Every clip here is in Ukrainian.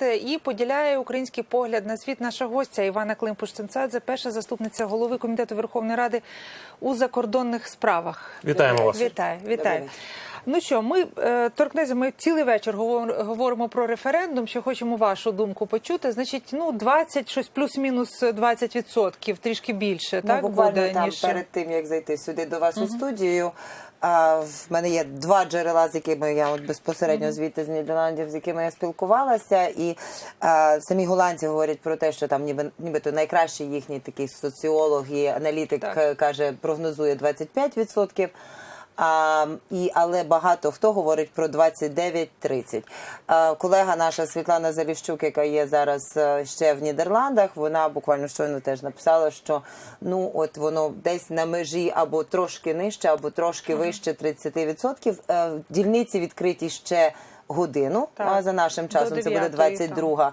І поділяє український погляд на світ наша гостя Івана Климпуш-Цинцадзе, перша заступниця голови комітету Верховної Ради у закордонних справах. Вітаємо вас. Вітаю, вітаю. Ну що, ми е, торкнеться, ми цілий вечір говоримо про референдум. Що хочемо вашу думку почути. Значить, ну 20, щось плюс-мінус 20 відсотків, трішки більше, Ну, так буквально буде там ніж перед тим, як зайти сюди до вас у студію. А, в мене є два джерела, з якими я от безпосередньо звідти з Нідерландів, з якими я спілкувалася, і а, самі голландці говорять про те, що там ніби нібито найкращий їхній такий соціолог і аналітик Так. е, каже, прогнозує 25%. А, і, але багато хто говорить про 29-30. А, колега наша Світлана Заліщук, яка є зараз е, ще в Нідерландах, вона буквально щойно теж написала, що ну от воно десь на межі або трошки нижче, або трошки вище 30%. Е, Дільниці відкриті ще годину. Так. А за нашим До часом це буде 9-ї, 22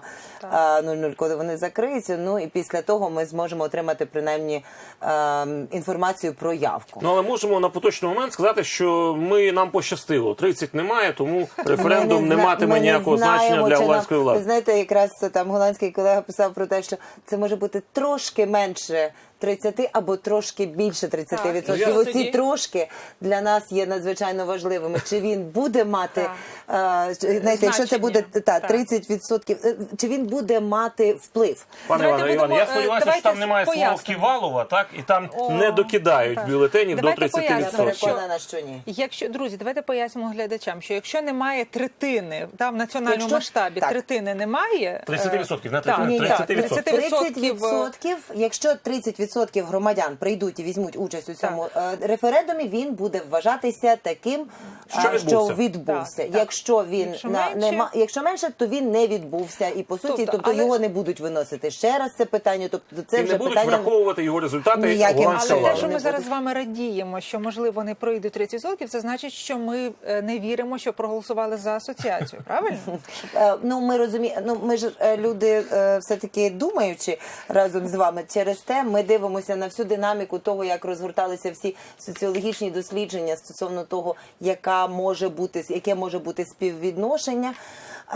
00, коли вони закриються. Ну і після того ми зможемо отримати принаймні ем, інформацію про явку. Ну але можемо на поточний момент сказати, що ми нам пощастило. 30 немає, тому референдум не матиме ми не ніякого знаємо, значення для голландської влади. знаєте, якраз там голландський колега писав про те, що це може бути трошки менше 30 або трошки більше 30 Так, відсотків. і Оці тоді- трошки для нас є надзвичайно важливими. Чи він буде мати Так. е, знаєте, якщо це буде та Так. 30 відсотків, е, чи він буде мати вплив? Пане Іване, Іван, я е, сподіваюся, що там немає слова. Ківалова, так і там О, не докидають так. бюлетенів до Давайте 30%. Я що- переконана, що ні. Якщо друзі, давайте пояснимо глядачам, що якщо немає третини, там в національному Якщо- масштабі так. третини немає 30%, не е, так, третини, ні, так, 30%. 30%, 30%, якщо 30% громадян прийдуть і візьмуть участь у цьому е, референдумі, він буде вважатися таким, Що а, відбувся. відбувся. Так, так. Якщо він Якщо на менше- нема, якщо менше, то він не відбувся, і по суті, Тобто, тобто, але- його не будуть виносити ще раз. Це питання. Тобто, це І вже не будуть питання враховувати його результати Ніяким голландська Але те, що ми Не зараз буде. з вами радіємо, що можливо не пройдуть 30%, це значить, що ми е, не віримо, що проголосували за асоціацію. Правильно? Е, Ну, ми розуміємо, ну ми ж е, люди е, все-таки думаючи разом з вами через те, ми дивимося на всю динаміку того, як розгорталися всі соціологічні дослідження стосовно того, яка може бути яке може бути співвідношення.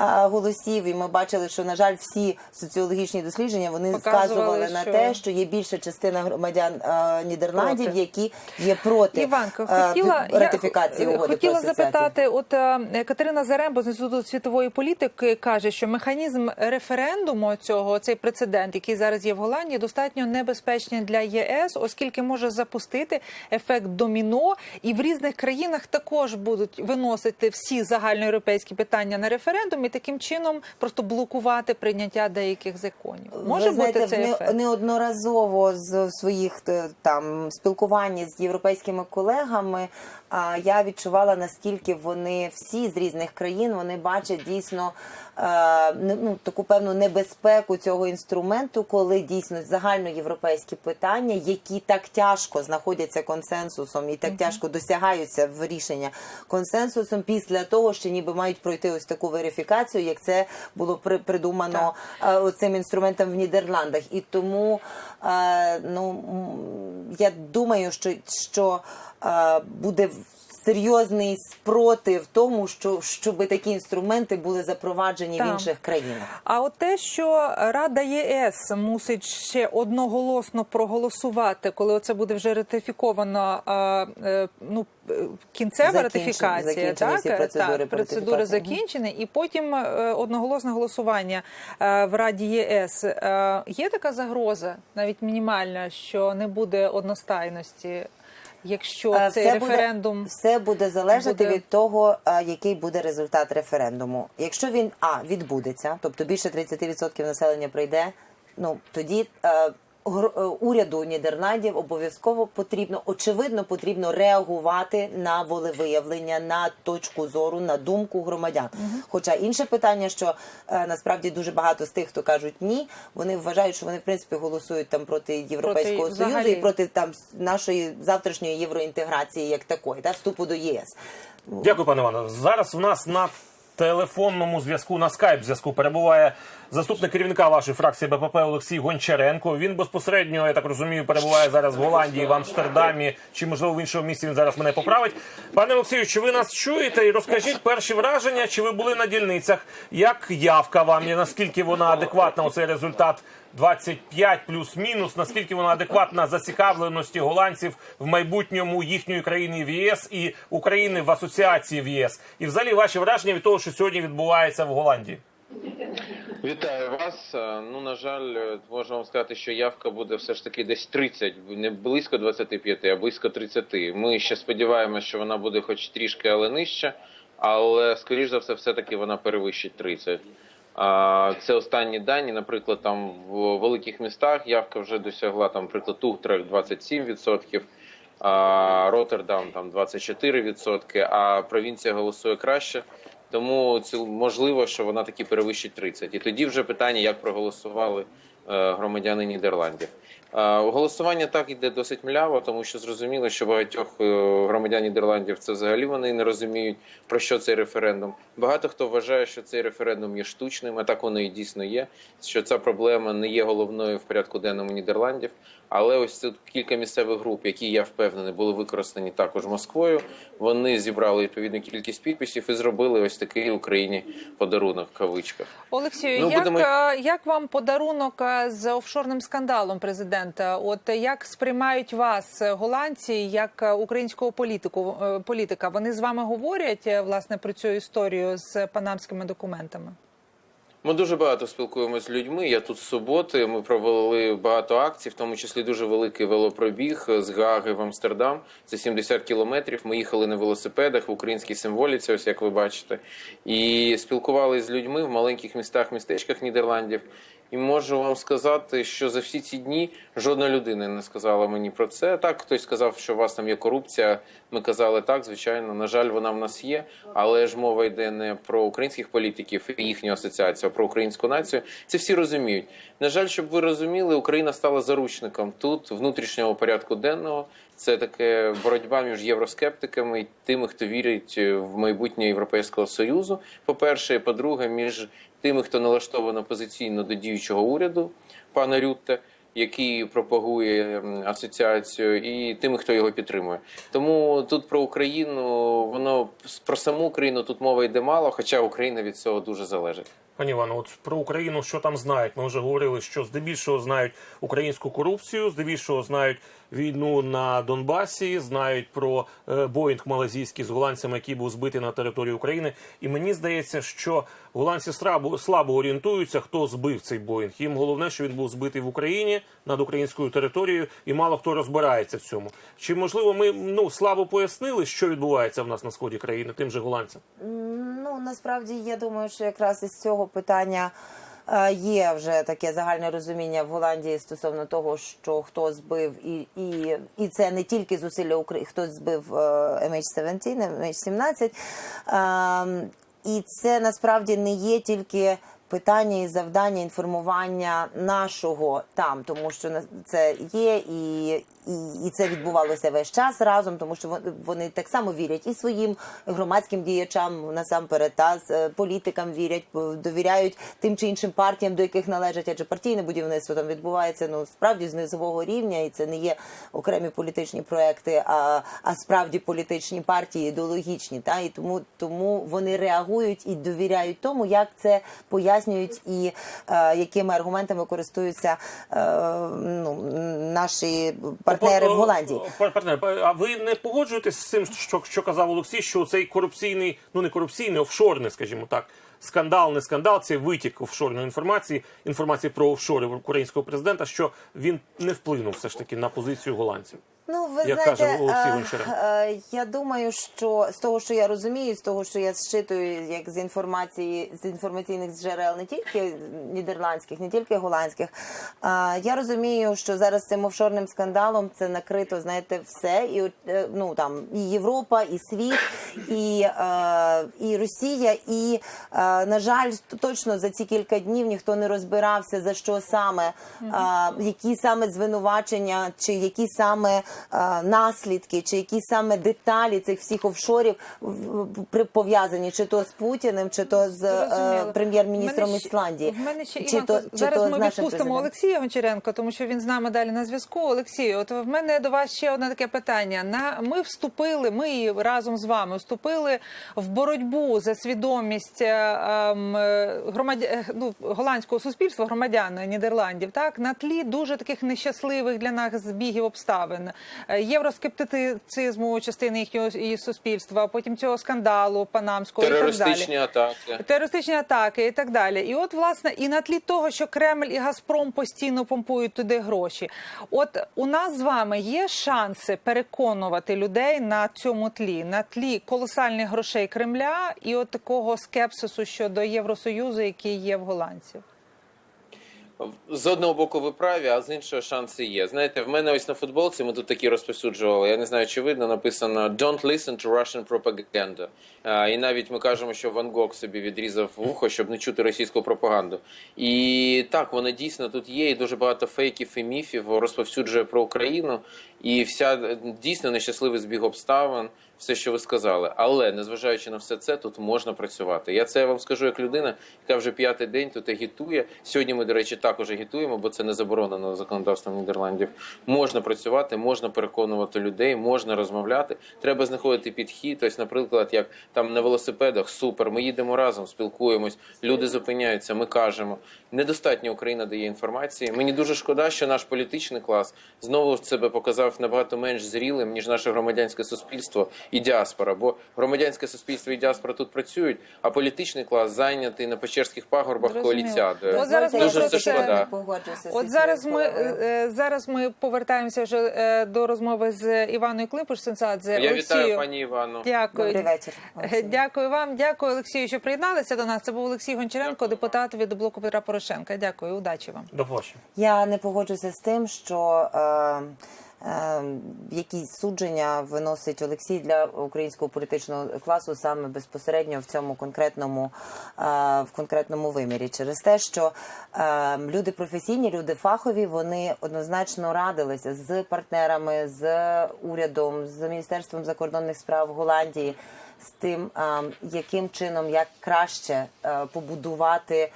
Голосів, і ми бачили, що на жаль, всі соціологічні дослідження вони Показували, вказували на що- те, що є більша частина громадян Нідерландів, Проти. які є проти Іванко, хотіла ратифікації я, угоди хотіла про запитати. От Катерина Зарембо з інституту світової політики каже, що механізм референдуму цього цей прецедент, який зараз є в Голландії, достатньо небезпечний для ЄС, оскільки може запустити ефект доміно, і в різних країнах також будуть виносити всі загальноєвропейські питання на референдум і таким чином просто блокувати прийняття деяких законів. Може Ви знаєте, бути цей не- ефект? неодноразово з своїх е, там спілкуванні з європейськими колегами. А я відчувала наскільки вони всі з різних країн вони бачать дійсно е, ну, таку певну небезпеку цього інструменту, коли дійсно загальноєвропейські питання, які так тяжко знаходяться консенсусом і так тяжко досягаються в рішення консенсусом, після того, що ніби мають пройти ось таку верифікацію, як це було при- придумано е, цим інструментом в Нідерландах. І тому е, ну я думаю, що, що буде серйозний спротив тому, що щоб такі інструменти були запроваджені Так. в інших країнах. А от те, що Рада ЄС мусить ще одноголосно проголосувати, коли це буде вже ратифіковано, е, ну е, кінцева Закінчені- ратифікація, так, всі процедури так процедури закінчені, і потім е, одноголосне голосування е, в Раді ЄС. Е, Є така загроза, навіть мінімальна, що не буде одностайності, якщо це цей все буде- референдум все буде залежати буде- від того, е, який буде результат референдуму. Якщо він а відбудеться, тобто більше 30% населення прийде, ну тоді. Е, гр- Уряду Нідерландів обов'язково потрібно, очевидно, потрібно реагувати на волевиявлення, на точку зору, на думку громадян. Хоча інше питання, що е, насправді дуже багато з тих, хто кажуть ні, вони вважають, що вони в принципі голосують там проти Європейського Проти союзу взагалі. і проти там нашої завтрашньої євроінтеграції, як такої, та вступу до ЄС. Дякую, пане Іване. Зараз у нас на телефонному зв'язку на скайп зв'язку перебуває заступник керівника вашої фракції БПП Олексій Гончаренко. Він безпосередньо, я так розумію, перебуває зараз в Голландії, в Амстердамі чи можливо в іншому місці. Він зараз мене поправить. Пане Олексію, чи ви нас чуєте? І розкажіть перші враження, чи ви були на дільницях? Як явка вам? І наскільки вона адекватна? Оцей результат 25 плюс-мінус. Наскільки вона адекватна зацікавленості голландців в майбутньому їхньої країни в ЄС і України в асоціації в ЄС? І взагалі ваші враження від того, що сьогодні відбувається в Голландії? Вітаю вас. Е, Ну на жаль, е, можу вам сказати, що явка буде все ж таки десь 30, не близько 25, а близько 30. Ми ще сподіваємося, що вона буде хоч трішки, але нижча. Але скоріш за все, все таки вона перевищить 30. А, Це останні дані. Наприклад, там в великих містах явка вже досягла там, наприклад, Утрех 27%, а Роттердам там 24%, а провінція голосує краще. Тому це можливо, що вона таки перевищить 30. І тоді вже питання, як проголосували е, громадяни Нідерландів. Е, Голосування так йде досить мляво, тому що зрозуміло, що багатьох е, громадян Нідерландів це взагалі вони не розуміють про що цей референдум. Багато хто вважає, що цей референдум є штучним, а так воно і дійсно є. Що ця проблема не є головною в порядку денному Нідерландів. Але ось тут кілька місцевих груп, які я впевнений, були використані також Москвою. Вони зібрали відповідну кількість підписів і зробили ось такий Україні подарунок в кавичках. Олексію, Ну, як, будемо- е, як вам подарунок е, з офшорним скандалом президента? От е, як сприймають вас голландці як українського політику політика? Вони з вами говорять власне про цю історію з панамськими документами? Ми дуже багато спілкуємося з людьми. Я тут з суботи. Ми провели багато акцій, в тому числі дуже великий велопробіг з Гаги в Амстердам. Це 70 кілометрів. Ми їхали на велосипедах в українській символіці, ось як ви бачите, і спілкувалися з людьми в маленьких містах, містечках Нідерландів. І можу вам сказати, що за всі ці дні жодна людина не сказала мені про це. Так, хтось сказав, що у вас там є корупція. Ми казали так, звичайно. На жаль, вона в нас є, але ж мова йде не про українських політиків і їхню асоціацію, а про українську націю. Це всі розуміють. На жаль, щоб ви розуміли, Україна стала заручником тут внутрішнього порядку денного. Це таке боротьба між євроскептиками і тими, хто вірить в майбутнє Європейського союзу. По перше, по-друге, між тими, хто налаштовано опозиційно до діючого уряду пана Рютте, який пропагує асоціацію, і тими, хто його підтримує. Тому тут про Україну, воно про саму Україну тут мова йде мало, хоча Україна від цього дуже залежить. Пані Івано, от про Україну що там знають? Ми вже говорили, що здебільшого знають українську корупцію, здебільшого знають війну на Донбасі, знають про е, Боїнг малазійський з голландцями, який був збитий на території України. І мені здається, що голландці слабо, слабо орієнтуються, хто збив цей Боїнг. Їм головне, що він був збитий в Україні над українською територією, і мало хто розбирається в цьому. Чи можливо ми ну слабо пояснили, що відбувається в нас на сході країни, тим же голландцям? Ну насправді я думаю, що якраз із цього питання є вже таке загальне розуміння в Голландії стосовно того, що хто збив, і, і, і це не тільки зусилля України, хто збив е, MH17, MH17. Ем, І це насправді не є тільки питання і завдання інформування нашого там, тому що це є і, і, і це відбувалося весь час разом, тому що вони так само вірять і своїм громадським діячам насамперед та з е, політикам вірять, довіряють тим чи іншим партіям, до яких належать, адже партійне будівництво там відбувається ну справді з низового рівня, і це не є окремі політичні проекти, а, а справді політичні партії, ідеологічні. Та і тому тому вони реагують і довіряють тому, як це пояснюють і е, якими аргументами користуються е, ну, наші партнери в Голландії. Пар- Партнер, а ви не погоджуєтесь з цим, що, що казав Олексій, що цей корупційний, ну не корупційний, офшорний, скажімо так, скандал, не скандал, це витік офшорної інформації, інформації про офшори українського президента, що він не вплинув все ж таки на позицію голландців. Ну, ви Як знаєте, каже Олексій е, е, я думаю, що з того, що я розумію, з того, що я зчитую, як з інформації з інформаційних джерел, не тільки нідерландських, не тільки голландських, е, я розумію, що зараз цим офшорним скандалом це накрито, знаєте, все, і е, ну там і Європа, і світ, і, е, і Росія, і е, на жаль, точно за ці кілька днів ніхто не розбирався за що саме, е, які саме звинувачення, чи які саме наслідки, чи які саме деталі цих всіх офшорів пов'язані, чи то з Путіним, чи то з е, прем'єр-міністром Ісландії, В мене ще чи Іванко, то, чи зараз то ми відпустимо. Олексія Гончаренко, тому що він з нами далі на зв'язку. Олексію, от в мене до вас ще одне таке питання. На ми вступили, ми разом з вами вступили в боротьбу за свідомість е, ем, е, громадя... е, ну, голландського суспільства, громадян Нідерландів, так на тлі дуже таких нещасливих для нас збігів обставин, е, євроскептицизму частини їхнього її суспільства, потім цього скандалу панамського і так далі Терористичні атаки. терористичні атаки і так далі. І от власне і на тлі того, що Кремль і Газпром постійно помпують туди гроші. От у нас з вами є шанси переконувати людей на цьому тлі, на тлі колосальних грошей Кремля і от такого скепсису щодо Євросоюзу, який є в голландців. З одного боку ви праві, а з іншого шанси є. Знаєте, в мене ось на футболці ми тут такі розповсюджували. Я не знаю, чи видно, написано Don't listen to Russian propaganda. А, і навіть ми кажемо, що Ван Гог собі відрізав вухо, щоб не чути російську пропаганду. І так, вона дійсно тут є, і дуже багато фейків і міфів розповсюджує про Україну. І вся дійсно нещасливий збіг обставин, все, що ви сказали. Але незважаючи на все це, тут можна працювати. Я це вам скажу як людина, яка вже п'ятий день тут агітує. Сьогодні ми, до речі, також агітуємо, бо це не заборонено законодавством Нідерландів. Можна працювати, можна переконувати людей, можна розмовляти. Треба знаходити підхід. Ось, наприклад, як там на велосипедах, супер. Ми їдемо разом, спілкуємось. Люди зупиняються. Ми кажемо. Недостатньо Україна дає інформації. Мені дуже шкода, що наш політичний клас знову себе показав набагато менш зрілим ніж наше громадянське суспільство і діаспора. Бо громадянське суспільство і діаспора тут працюють, а політичний клас зайнятий на Печерських пагорбах коаліціадою. От зараз дуже це шкода. От зараз ми е, зараз ми повертаємося вже е, до розмови з Іваною Климпуш Сенсадзе. Я вітаю пані Івану. Дякую. Добрий вечір. Е, Дякую вам, дякую Олексію, що приєдналися до нас. Це був Олексій Гончаренко, депутат від блоку Петра Порошенка. Дякую, удачі вам. До побачення. Я не погоджуся з тим, що е, е, якісь судження виносить Олексій для українського політичного класу саме безпосередньо в цьому конкретному е, в конкретному вимірі, через те, що е, люди професійні, люди фахові, вони однозначно радилися з партнерами, з урядом, з міністерством закордонних справ Голландії. З тим, е, яким чином як краще е, побудувати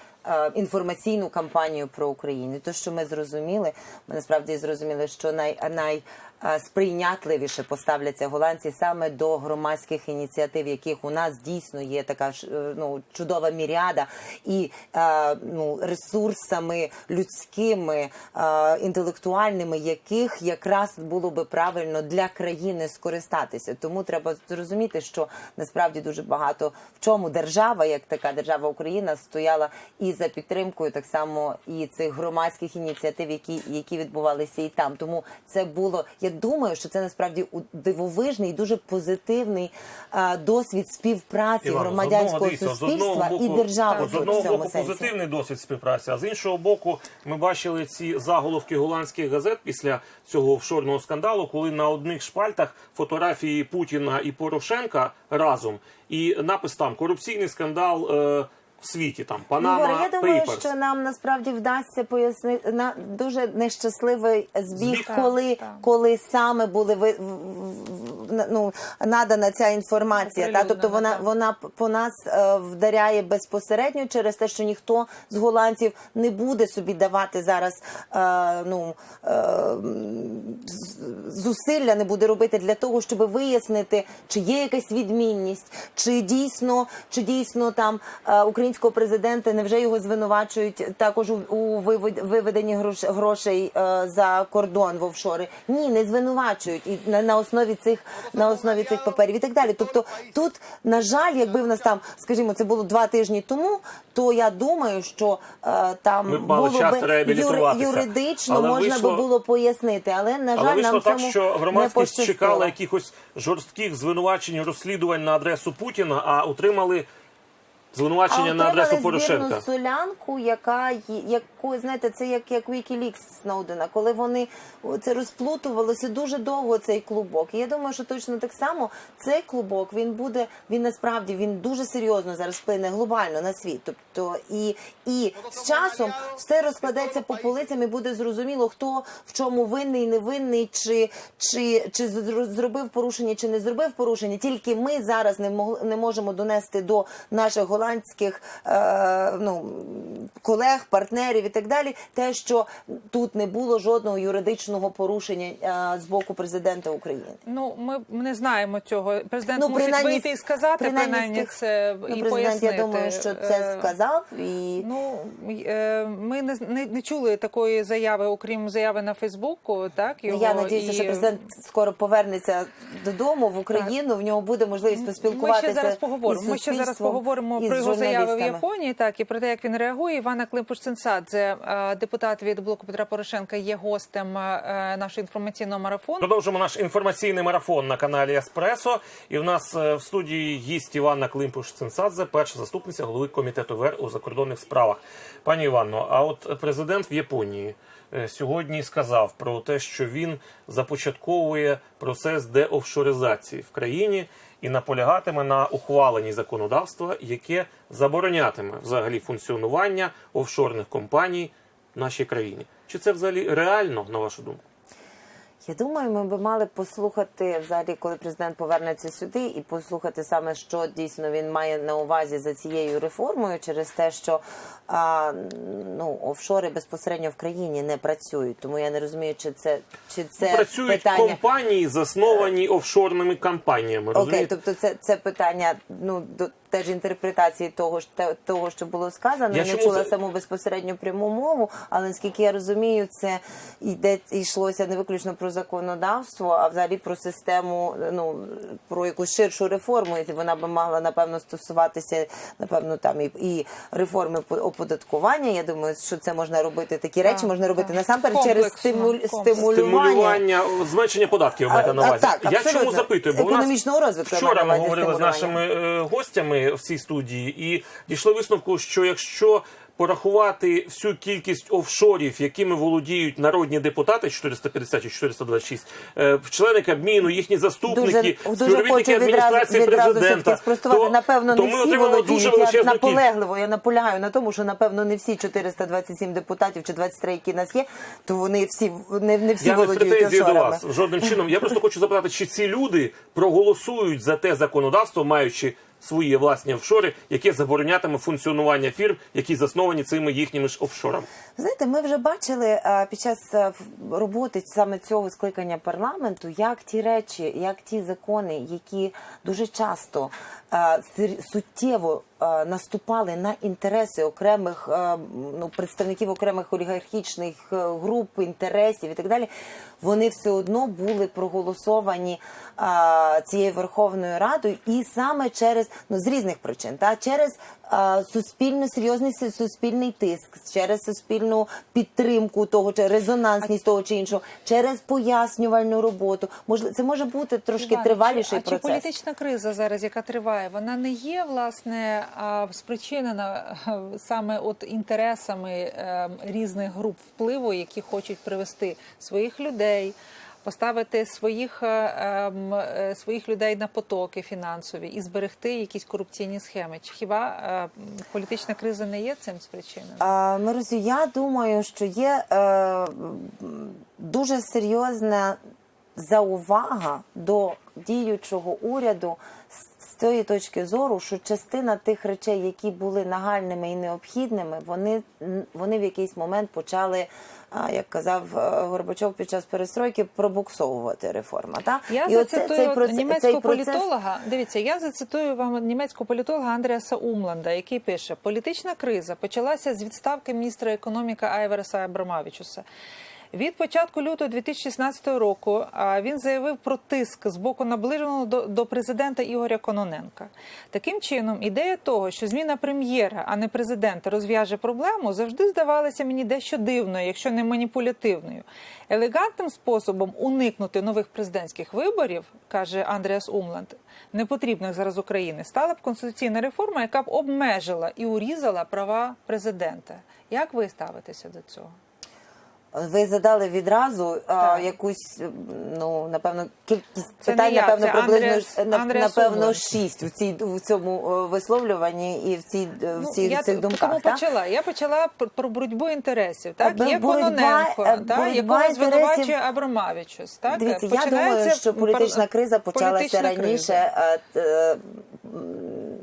інформаційну кампанію про Україну. То, що ми зрозуміли, ми насправді зрозуміли, що най, най е, сприйнятливіше поставляться голландці саме до громадських ініціатив, яких у нас дійсно є така е, ну, чудова міряда, і е, ну, ресурсами людськими, е, інтелектуальними, яких якраз було би правильно для країни скористатися. Тому треба зрозуміти, що насправді дуже багато в чому держава, як така держава Україна, стояла і за підтримкою так само і цих громадських ініціатив, які, які відбувалися і там. Тому це було. Я думаю, що це насправді дивовижний, дуже позитивний е, досвід співпраці Івано, з громадянського одного суспільства і держави З одного в цьому боку сенсі. позитивний досвід співпраці, а з іншого боку, ми бачили ці заголовки голландських газет після цього офшорного скандалу, коли на одних шпальтах фотографії Путіна і Порошенка разом, і напис там корупційний скандал е, в світі. Там Панама Ігор, я думаю, Papers». що нам насправді вдасться пояснити на дуже нещасливий збіг, Збіг. коли, Так, так. коли саме були ви ну, надана ця інформація. Та тобто вона так. вона по нас е, вдаряє безпосередньо через те, що ніхто з голландців не буде собі давати зараз е, ну. Е, зусилля не буде робити для того, щоб вияснити, чи є якась відмінність, чи дійсно, чи дійсно там е, українського президента невже його звинувачують також у, у вивед- виведенні грош, грошей е, за кордон в офшори. Ні, не звинувачують і на основі цих на основі цих паперів і так далі. Тобто, тут на жаль, якби в нас там, скажімо, це було два тижні тому, то я думаю, що е, там Ми б мали було час би реабілітуватися. юридично Але можна вийшло- би було пояснити, але на Але жаль, вийшло нам так, цьому що не громадськість пощастило. чекала якихось жорстких звинувачень, розслідувань на адресу Путіна, а отримали звинувачення на адресу Порошенка. солянку, яка яку знаєте, це як, як Wikileaks Сноудена, коли вони це розплутувалося дуже довго цей клубок. І я думаю, що точно так само цей клубок він буде, він насправді він дуже серйозно зараз вплине глобально на світ. Тобто і, і з часом все розкладеться по полицям і буде зрозуміло, хто в чому винний, невинний, чи, чи, чи зр- зробив порушення, чи не зробив порушення. Тільки ми зараз не мог, не можемо донести до наших голландських е, ну, колег, партнерів і так далі, те, що тут не було жодного юридичного порушення е, з боку президента України. Ну, ми не знаємо цього. Президент Ну, мусить вийти і сказати принаймні, принаймні це Ну, і президент, пояснити. я думаю, що це Е, сказав і. Ну е, ми не, не, не чули такої заяви, окрім заяви на Фейсбуку. Так його Я надіюся, і... що президент скоро повернеться додому в Україну. В нього буде можливість Ми поспілкуватися. ще зараз поговоримо. Ми ще зараз поговоримо про його заяви в. Японії. Так і про те, як він реагує. Івана Климпуш-Цинцадзе, е, депутат від блоку Петра Порошенка, є гостем е, нашого інформаційного марафону. Продовжимо наш інформаційний марафон на каналі Еспресо. І в нас е, в студії гість Іванна климпуш цинцадзе перша заступниця голови комітету ВР у закордонних справах. Пані Іванно, а от президент в Японії сьогодні сказав про те, що він започатковує процес деофшоризації в країні і наполягатиме на ухваленні законодавства, яке заборонятиме взагалі функціонування офшорних компаній в нашій країні. Чи це взагалі реально, на вашу думку? Я думаю, ми би мали послухати взагалі, коли президент повернеться сюди, і послухати саме, що дійсно він має на увазі за цією реформою, через те, що а, ну офшори безпосередньо в країні не працюють. Тому я не розумію, чи це чи це працюють питання. компанії, засновані офшорними компаніями. Окей, Розумієте? тобто це, це питання ну до теж інтерпретації того ж те- того, що було сказано. Я Я, не чому чула за- саму безпосередньо пряму мову, але наскільки я розумію, це йде йшлося не виключно про законодавство, а взагалі про систему, ну про якусь ширшу реформу. І вона би мала напевно стосуватися, напевно, там і, і реформи по- оподаткування. Я думаю, що це можна робити. Такі речі Так, можна робити насамперед через стимуль, стимулювання. Стимулювання, зменшення податків маєте А, на а, увазі. так, Я чому запитую? Бо у нас Економічного розвитку вчора ми говорили з нашими е, гостями в цій студії і дійшли висновку, що якщо порахувати всю кількість офшорів, якими володіють народні депутати 450 чи 426, е, члени Кабміну, їхні заступники, Дуже, дуже співробітники адміністрації відразу президента, все-таки спростувати. напевно, то не ми всі отримали дуже. Наполегливо, я наполягаю на тому, що напевно не всі 427 депутатів чи 23, які нас є, то вони всі не, не всі Я не в до вас жодним чином. Я просто хочу запитати, чи ці люди проголосують за те законодавство, маючи свої власні офшори, яке заборонятиме функціонування фірм, які засновані цими їхніми ж офшорами. Знаєте, ми вже бачили е, під час е, роботи саме цього скликання парламенту, як ті речі, як ті закони, які дуже часто е, суттєво наступали на інтереси окремих ну, представників окремих олігархічних груп, інтересів і так далі, вони все одно були проголосовані цією Верховною Радою, і саме через ну з різних причин, та через суспільно серйозний суспільний тиск, через суспільну підтримку того чи резонансність того чи іншого, через пояснювальну роботу. Можливо, це може бути трошки Іван, триваліший а процес. чи політична криза зараз, яка триває, вона не є власне спричинена саме от інтересами е, різних груп впливу, які хочуть привести своїх людей. Поставити своїх, е, ем, е, своїх людей на потоки фінансові і зберегти якісь корупційні схеми. Чи хіба е, політична криза не є цим спричиною? А, Мирусю, я думаю, що є дуже серйозна заувага до діючого уряду з, тої точки зору, що частина тих речей, які були нагальними і необхідними, вони, вони в якийсь момент почали. Як казав е, Горбачов під час перестройки, пробуксовувати реформа. Та? Я І оце- цей німецького цей процес- політолога. Дивіться, я зацитую вам німецького політолога Андріаса Умланда, який пише: політична криза почалася з відставки міністра економіки Айверса Абрамавічуса. Від початку лютого 2016 року він заявив про тиск з боку наближеного до, президента Ігоря Кононенка. Таким чином, ідея того, що зміна прем'єра, а не президента, розв'яже проблему, завжди здавалася мені дещо дивною, якщо не маніпулятивною. Елегантним способом уникнути нових президентських виборів, каже Андреас Умланд, непотрібних зараз України, стала б конституційна реформа, яка б обмежила і урізала права президента. Як ви ставитеся до цього? Ви задали відразу а, якусь, ну напевно, кількість Це питань, не я, напевно, це приблизно на- Андрес напевно Умланд. шість в цій в цьому е, висловлюванні і в цій в Ну, я цих т- думках. тому так? почала. Я почала про, про боротьбу інтересів. Так Бо- є боротьба, Кононенко, е, так, якого звинувачує інтересів- Абрамавічус. Так Дивіться, я Починається думаю, що пар- політична криза почалася політична раніше. криза. е, т- е, м,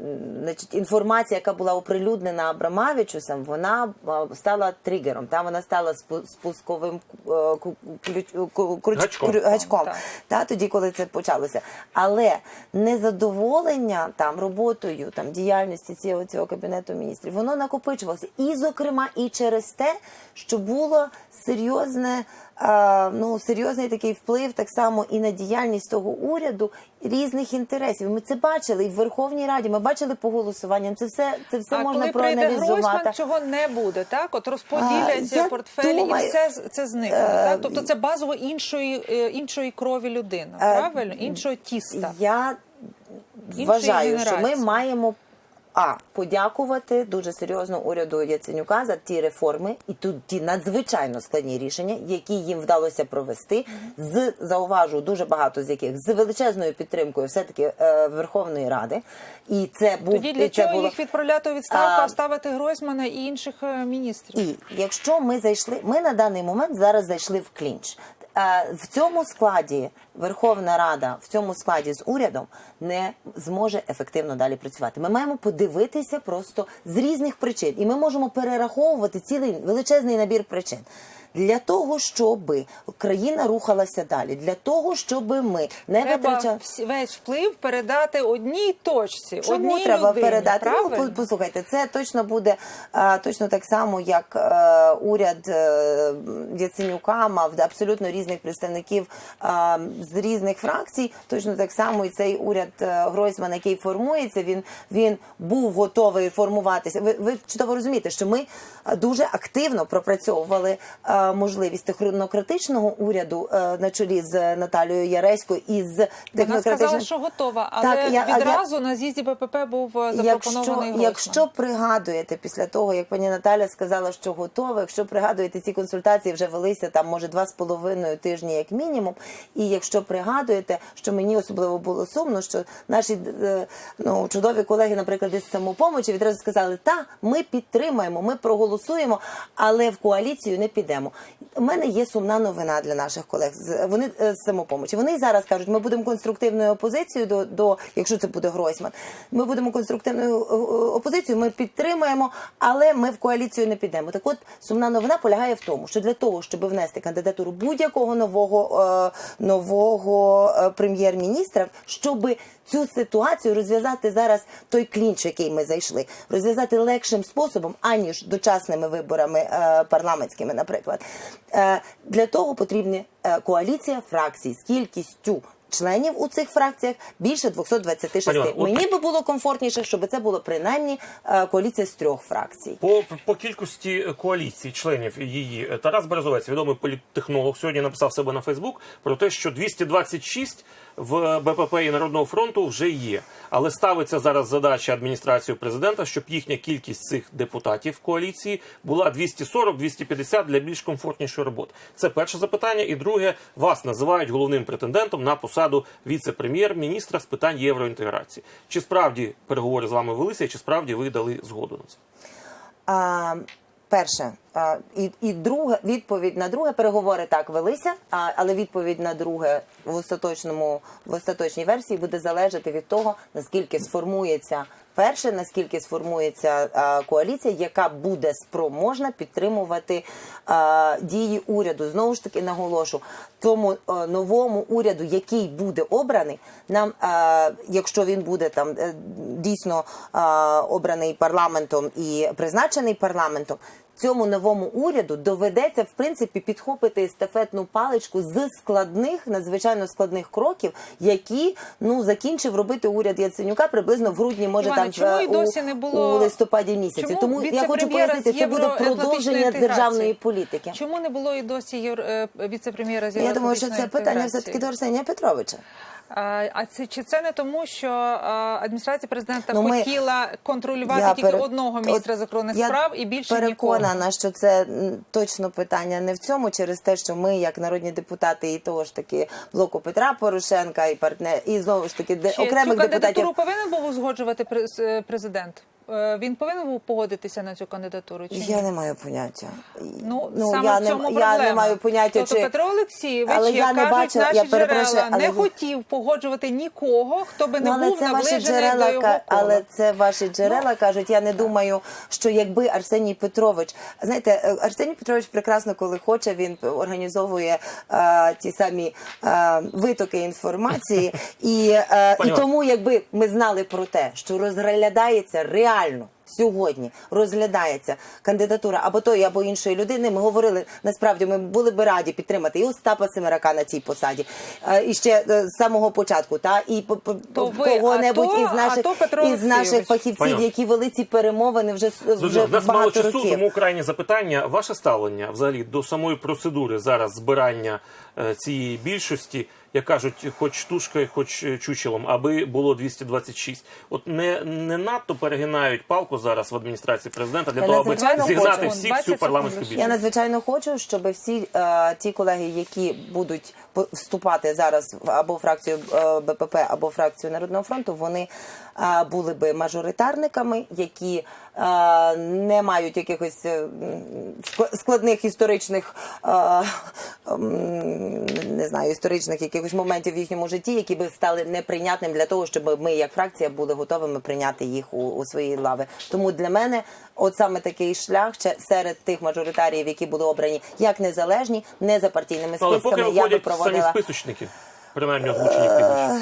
Значить, інформація, яка була оприлюднена Абрамавічусом, вона е, стала тригером. Та вона стала спу- спусковим е, круч- Гачком. гачком. Та тоді, коли це почалося. Але незадоволення там роботою, там діяльності цього цього кабінету міністрів, воно накопичувалося. І, зокрема, і через те, що було серйозне. е, Ну, серйозний такий вплив так само і на діяльність того уряду різних інтересів. Ми це бачили і в Верховній Раді. Ми бачили по голосуванням. Це все це все а можна коли проаналізувати. Гройсман, цього не буде. Так, от розподіляться портфелі, думаю, і все це зникне. е, так, тобто це базово іншої е, іншої крові людина, Е, правильно, іншого тіста. Я вважаю, що ми маємо. А подякувати дуже серйозно уряду Яценюка за ті реформи і тут ті надзвичайно складні рішення, які їм вдалося провести, з зауважу дуже багато з яких з величезною підтримкою, все таки е, Верховної Ради. І це був Тоді для це чого було їх відправляти у відставку, А, а ставити Гройсмана і інших е, міністрів? і якщо ми зайшли, ми на даний момент зараз зайшли в клінч. Е, В цьому складі Верховна Рада в цьому складі з урядом не зможе ефективно далі працювати. Ми маємо подивитися просто з різних причин, і ми можемо перераховувати цілий величезний набір причин. Для того, щоб країна рухалася далі, для того, щоб ми не Треба витрачали. весь вплив передати одній точці, Чому одній треба людині, передати? Ну, правильно? послухайте, це точно буде а, точно так само, як е, уряд е, Яценюка мав абсолютно різних представників а, з різних фракцій. Точно так само і цей уряд е, Гройсмана, який формується, він, він був готовий формуватися. Ви, ви чудово розумієте, що ми дуже активно пропрацьовували можливість технократичного уряду е, на чолі з Наталією Яреською і з Вона сказала, що готова, але Так, я- а я- відразу на з'їзді БПП був запропонований Якщо, якщо пригадуєте після того, як пані Наталя сказала, що готова, якщо пригадуєте, ці консультації вже велися там, може, два з половиною тижні, як мінімум. І якщо пригадуєте, що мені особливо було сумно, що наші е, ну, чудові колеги, наприклад, із самопомочі відразу сказали, та ми підтримаємо, ми проголосуємо, але в коаліцію не підемо. У мене є сумна новина для наших колег. Вони е, з самопомочі. Вони зараз кажуть, ми будемо конструктивною опозицією до, до якщо це буде Гройсман. Ми будемо конструктивною е, е, опозицією. Ми підтримаємо, але ми в коаліцію не підемо. Так, от сумна новина полягає в тому, що для того, щоб внести кандидатуру будь-якого нового нового прем'єр-міністра, щоб цю ситуацію розв'язати зараз той клінч, який ми зайшли, розв'язати легшим способом, аніж дочасними виборами е, парламентськими, наприклад. Е, для того потрібна е, коаліція фракцій з кількістю. Членів у цих фракціях більше 226. Пані Олено, от- Мені би було комфортніше, щоб це було принаймні коаліція з трьох фракцій. По, по кількості коаліцій, членів її, Тарас Березовець, відомий політтехнолог, сьогодні написав себе на Фейсбук про те, що 226 в БПП і Народного фронту вже є. Але ставиться зараз задача адміністрації президента, щоб їхня кількість цих депутатів в коаліції була 240-250 для більш комфортнішої роботи. Це перше запитання. І друге, вас називають головним претендентом на посаду віце-прем'єр-міністра з питань євроінтеграції. Чи справді переговори з вами велися, і чи справді ви дали згоду на це? А, перше, і, і друге відповідь на друге переговори так велися, а, але відповідь на друге в остаточному в остаточній версії буде залежати від того, наскільки сформується перше, наскільки сформується коаліція, яка буде спроможна підтримувати дії уряду. Знову ж таки наголошу тому а, новому уряду, який буде обраний, нам, якщо він буде там е, дійсно обраний парламентом і призначений парламентом, цьому новому уряду доведеться в принципі підхопити естафетну паличку з складних, надзвичайно складних кроків, які ну закінчив робити уряд Яценюка приблизно в грудні, може Іване, там чому і досі не було- у листопаді місяці. Чому Тому я хочу пояснити, це буде продовження інтеграції? державної політики. Чому не було і досі євро... е, віце-прем'єра з Я думаю, що це питання все таки до Арсенія Петровича. А, це чи це не тому, що адміністрація президента Ну, ми- хотіла контролювати Я тільки пере- одного міністра От закордонних я справ і більше нікого? переконана, що це точно питання не в цьому, через те, що ми, як народні депутати, і того ж таки блоку Петра Порошенка, і партнер, і знову ж таки де, окремих депутатів... кандидатуру повинен був узгоджувати е, президент? Е, Він повинен був погодитися на цю кандидатуру? Чи ні? Я не маю поняття. Ну, Ну, саме я в не- цьому я не маю поняття, Тобто чи- Петро Олексійович, Але як я не кажуть бачила- наші я перепрошую, джерела, але не хотів погоджувати нікого, хто би не Ну, але був це ваші джерела, до його кола. але це ваші джерела кажуть. Я не думаю, що якби Арсеній Петрович, знаєте, е, Арсеній Петрович прекрасно, коли хоче, він організовує е, ті самі е, витоки інформації, і, е, і тому, якби ми знали про те, що розглядається реально. Сьогодні розглядається кандидатура або тої, або іншої людини. Ми говорили насправді, ми були би раді підтримати і Остапа Семерака на цій посаді, е, і ще е, з самого початку, та і по- по- То кого-небудь а із наших а то із наших фахівців, Понятно. які вели ці перемовини вже вже у нас мало часу, років. тому крайнє запитання. Ваше ставлення взагалі до самої процедури зараз збирання е, цієї більшості, як кажуть, хоч штушкою, хоч е, чучелом, аби було 226. От не, не надто перегинають палку зараз в адміністрації президента для Я того, аби зігнати всіх 20 всю парламентську більшість. Я надзвичайно хочу, щоб всі е, ті колеги, які будуть вступати зараз в або фракцію е, БПП, або фракцію Народного фронту, вони е, були би мажоритарниками, які е, не мають якихось складних історичних е, не знаю, історичних якихось моментів в їхньому житті, які би стали неприйнятним для того, щоб ми, як фракція, були готовими прийняти їх у, у свої лави. Тому для мене, от саме такий шлях ще серед тих мажоритаріїв, які були обрані як незалежні, не за партійними списками, я би виходять самі списочники, принаймні озвучені прізвища.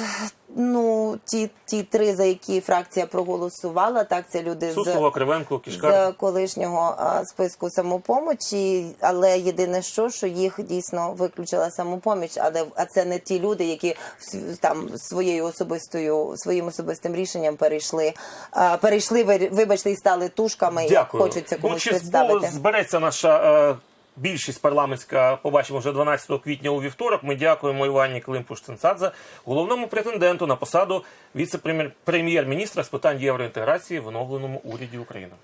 ну ті, ті три, за які фракція проголосувала. Так, це люди з Суслова, Кривенко, Кішкар. з колишнього а, списку самопомочі, але єдине, що що їх дійсно виключила самопоміч, але а це не ті люди, які там своєю особистою своїм особистим рішенням перейшли, а, перейшли ви- вибачте, і стали тушками Дякую. і хочуть це ну, комусь чи представити. збереться наша е, більшість парламентська, побачимо вже 12 квітня у вівторок. Ми дякуємо Івані Климпуш-Цинцадзе, головному претенденту на посаду віце-прем'єр-міністра з питань євроінтеграції в оновленому уряді України.